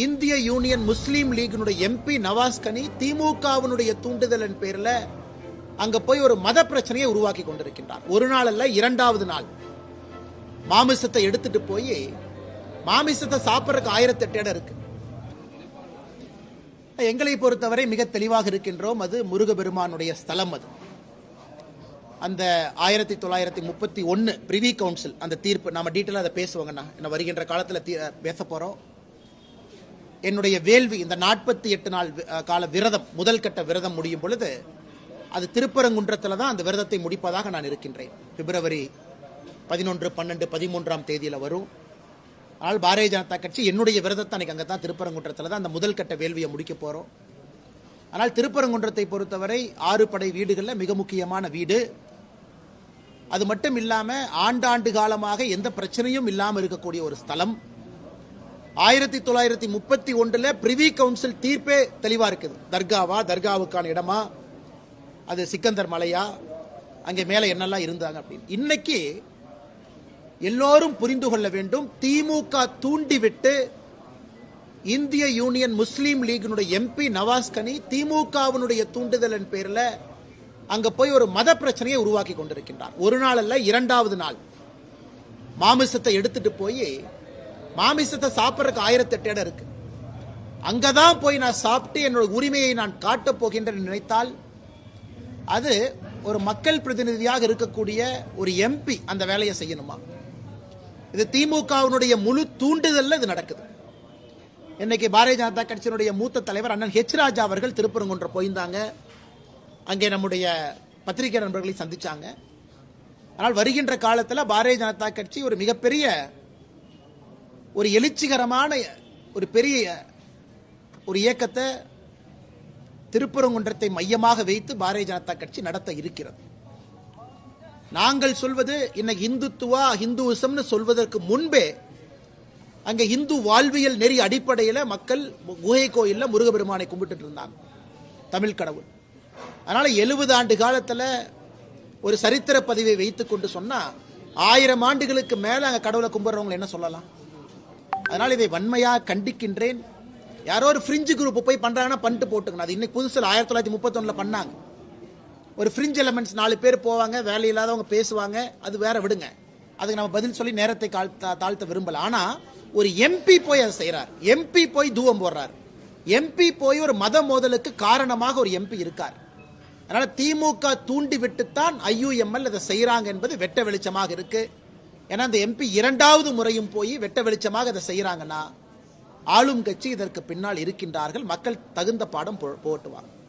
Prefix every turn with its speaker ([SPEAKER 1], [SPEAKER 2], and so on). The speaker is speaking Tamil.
[SPEAKER 1] இந்திய யூனியன் முஸ்லீம் லீகினுடைய எம்பி நவாஸ் கனி திமுகவினுடைய தூண்டுதலின் பேரில் அங்க போய் ஒரு மத பிரச்சனையை உருவாக்கி கொண்டிருக்கின்றார். ஒரு நாள் அல்ல இரண்டாவது நாள். மாமிசத்தை எடுத்துட்டு போய் மாமிசத்தை சாப்பிட்றதுக்கு ஆயிரத்தெட்டு இடம் இருக்கு. எங்களை பொறுத்தவரை மிக தெளிவாக இருக்கின்றோம் அது முருகபெருமானுடைய ஸ்தலம் அது. அந்த ஆயிரத்தி தொள்ளாயிரத்தி முப்பத்தி ஒன்று பிரிவி கவுன்சில் அந்த தீர்ப்பு நம்ம டீட்டெயிலாக அதை பேசுவாங்கண்ணா. என்ன வருகின்ற காலத்தில் தீ பேச போகிறோம் என்னுடைய வேள்வி இந்த நாற்பத்தி எட்டு நாள் கால விரதம் முதல் கட்ட விரதம் முடியும் பொழுது அது திருப்பரங்குன்றத்தில் தான் அந்த விரதத்தை முடிப்பதாக நான் இருக்கின்றேன். பிப்ரவரி பதினொன்று பன்னெண்டு பதிமூன்றாம் தேதியில் வரும். ஆனால் பாரதிய ஜனதா கட்சி என்னுடைய விரதத்தை அன்னைக்கு அங்கே தான் திருப்பரங்குன்றத்தில் தான் அந்த முதல் கட்ட வேள்வியை முடிக்க போகிறோம் ஆனால் திருப்பரங்குன்றத்தை பொறுத்தவரை ஆறு படை வீடுகளில் மிக முக்கியமான வீடு. அது மட்டும் இல்லாமல் ஆண்டாண்டு காலமாக எந்த பிரச்சனையும் இல்லாமல் இருக்கக்கூடிய ஒரு ஸ்தலம். ஆயிரத்தி தொள்ளாயிரத்தி முப்பத்தி ஒன்றில் பிரிவி கவுன்சில் தீர்ப்பே தெளிவாக இருக்குது. தர்காவா தர்காவுக்கான இடமா? அது சிக்கந்தர் மலையா? அங்கே மேலே என்னெல்லாம் இருந்தாங்க அப்படின்னு. இன்னைக்கு எல்லோரும் புரிந்து கொள்ள வேண்டும் திமுக தூண்டிவிட்டு இந்திய யூனியன் முஸ்லீம் லீகினுடைய எம்பி நவாஸ் கனி திமுகவினுடைய தூண்டுதலின் பேரில் அங்கே போய் ஒரு மத பிரச்சனையை உருவாக்கி கொண்டிருக்கின்றார். ஒரு நாள் அல்ல இரண்டாவது நாள். மாமிசத்தை எடுத்துட்டு போய் மாமிசத்தை சாப்பிட்றதுக்கு ஆயிரத்தெட்டு இடம் இருக்கு. அங்கதான் போய் நான் சாப்பிட்டு என்னோட உரிமையை நான் காட்டப் போகின்றேன் நினைத்தால் அது ஒரு மக்கள் பிரதிநிதியாக இருக்கக்கூடிய ஒரு எம்பி அந்த வேலையை செய்யணுமா? இது திமுகவினுடைய முழு தூண்டுதல்ல இது நடக்குது. இன்னைக்கு பாரதிய ஜனதா கட்சியினுடைய மூத்த தலைவர் அண்ணன் ஹெச் ராஜா அவர்கள் திருப்பரங்குன்ற போயிருந்தாங்க. அங்கே நம்முடைய பத்திரிகை நண்பர்களை சந்திச்சாங்க. ஆனால் வருகின்ற காலத்தில் பாரதிய ஜனதா கட்சி ஒரு மிகப்பெரிய ஒரு எழுச்சிகரமான ஒரு பெரிய ஒரு இயக்கத்தை திருப்பரங்குன்றத்தை மையமாக வைத்து பாரதிய ஜனதா கட்சி நடத்த இருக்கிறது. நாங்கள் சொல்வது இன்னைக்கு இந்துத்துவா ஹிந்துவிசம்னு சொல்வதற்கு முன்பே அங்கே இந்து வாழ்வியல் நெறி அடிப்படையில் மக்கள் குகை கோயிலில் முருகபெருமானை கும்பிட்டுட்டு இருந்தாங்க. தமிழ் கடவுள். அதனால் எழுபது ஆண்டு காலத்தில் ஒரு சரித்திர பதிவை வைத்து கொண்டு சொன்னால் ஆயிரம் ஆண்டுகளுக்கு மேலே அங்கே கடவுளை கும்பிட்றவங்களை என்ன சொல்லலாம்? அதனால் இதை வன்மையாக கண்டிக்கின்றேன். யாரோ ஒரு ஃப்ரிஞ்சு குரூப் போய் பண்ணுறாங்கன்னா பண்ணிட்டு போட்டுக்கணும். அது இன்னைக்கு புதுசில் ஆயிரத்தி தொள்ளாயிரத்தி முப்பத்தொன்னுல பண்ணாங்க. ஒரு ஃப்ரிஞ்ச் எலமெண்ட்ஸ் நாலு பேர் போவாங்க வேலை இல்லாதவங்க பேசுவாங்க அது வேற விடுங்க. அதுக்கு நம்ம பதில் சொல்லி நேரத்தை தாழ்த்த விரும்பல. ஆனா ஒரு எம்பி போய் அதை செய்கிறார் எம்பி போய் தூவம் போடுறார். எம்பி போய் ஒரு மத மோதலுக்கு காரணமாக ஒரு எம்பி இருக்கார். அதனால திமுக தூண்டி விட்டுத்தான் ஐயுஎம்எல் அதை செய்கிறாங்க என்பது வெட்ட வெளிச்சமாக இருக்குது ஏன்னா அந்த எம்பி இரண்டாவது முறையும் போய் வெட்ட வெளிச்சமாக அதை செய்கிறாங்கன்னா ஆளும் கட்சி இதற்கு பின்னால் இருக்கின்றார்கள். மக்கள் தகுந்த பாடம் போ- போட்டுவாங்க.